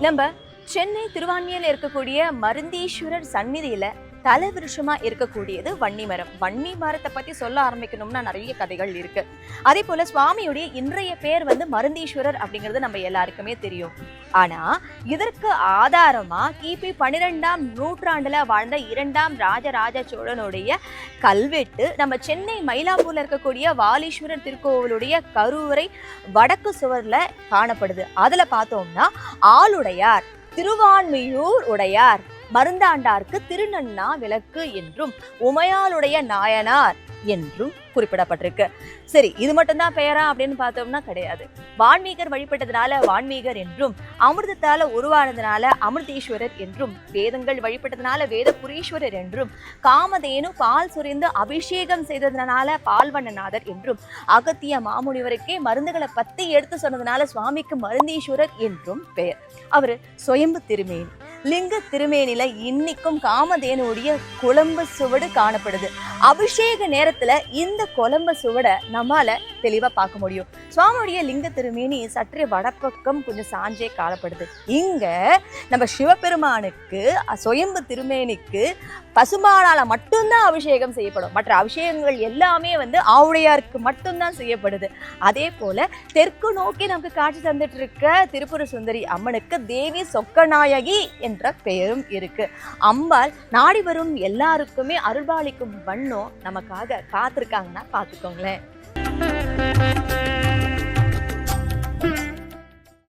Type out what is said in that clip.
நம்ம சென்னை திருவான்மையில் இருக்கக்கூடிய மருந்தீஸ்வரர் சந்நிதியில தலவிருஷமா இருக்கக்கூடியது வன்னி மரம். வன்னி மரத்தை பத்தி சொல்ல ஆரம்பிக்கணும்னா நிறைய கதைகள் இருக்கு. அதே போல சுவாமியுடைய இன்றைய பேர் வந்து மருந்தீஸ்வரர் அப்படிங்கிறது நம்ம எல்லாருக்குமே தெரியும். ஆனா இதற்கு ஆதாரமா கிபி பன்னிரெண்டாம் நூற்றாண்டுல வாழ்ந்த இரண்டாம் ராஜராஜ சோழனுடைய கல்வெட்டு நம்ம சென்னை மயிலாப்பூர்ல இருக்கக்கூடிய வாலீஸ்வரர் திருக்கோவிலுடைய கருவறை வடக்கு சுவர்ல காணப்படுது. அதுல பார்த்தோம்னா ஆளுடையார் திருவான்மியூர் உடையார். மருந்தாண்டார்க்கு திருநன்னா விளக்கு என்றும் உமையாளுடைய நாயனார் என்றும் குறிப்பிடப்பட்டிருக்கு. சரி இது மட்டும்தான் பெயரா அப்படின்னு பார்த்தோம்னா கிடையாது. வான்மீகர் வழிபட்டதுனால வான்மீகர் என்றும் அமிர்தத்தால உருவானதுனால அமிர்தீஸ்வரர் என்றும் வேதங்கள் வழிபட்டதுனால வேதபுரீஸ்வரர் என்றும் காமதேனு பால் சுரிந்து அபிஷேகம் செய்ததுனால பால்வண்ணநாதர் என்றும் அகத்திய மாமுனிவருக்கே மருந்துகளை பத்தி எடுத்து சொன்னதுனால சுவாமிக்கு மருந்தீஸ்வரர் என்றும் பெயர். அவர் சுயம்பு திருமேனி. லிங்க திருமேனில இன்னைக்கும் காமதேனுடைய குழம்பு சுவடு காணப்படுது. அபிஷேக நேரத்துல இந்த குழம்பு சுவடை நம்மால தெளிவாக பார்க்க முடியும். சுவாமியுடைய லிங்க திருமேனி சற்றே வடப்பக்கம் கொஞ்சம் சாஞ்சே காலப்படுது இங்கே நம்ம சிவபெருமானுக்கு சுயம்பு திருமேனிக்கு பசுமானால் மட்டும்தான் அபிஷேகம் செய்யப்படும். மற்ற அபிஷேகங்கள் எல்லாமே வந்து ஆவுடையாருக்கு மட்டும்தான் செய்யப்படுது. அதே போல் தெற்கு நோக்கி நமக்கு காட்சி தந்துட்டு இருக்க திருப்புர சுந்தரி அம்மனுக்கு தேவி சொக்கநாயகி என்ற பெயரும் இருக்கு. அம்பாள் நாடி வரும் எல்லாருக்குமே அருள்பாலிக்கும் வண்ணம் நமக்காக காத்திருக்காங்கன்னா பார்த்துக்கோங்களேன். Thank you.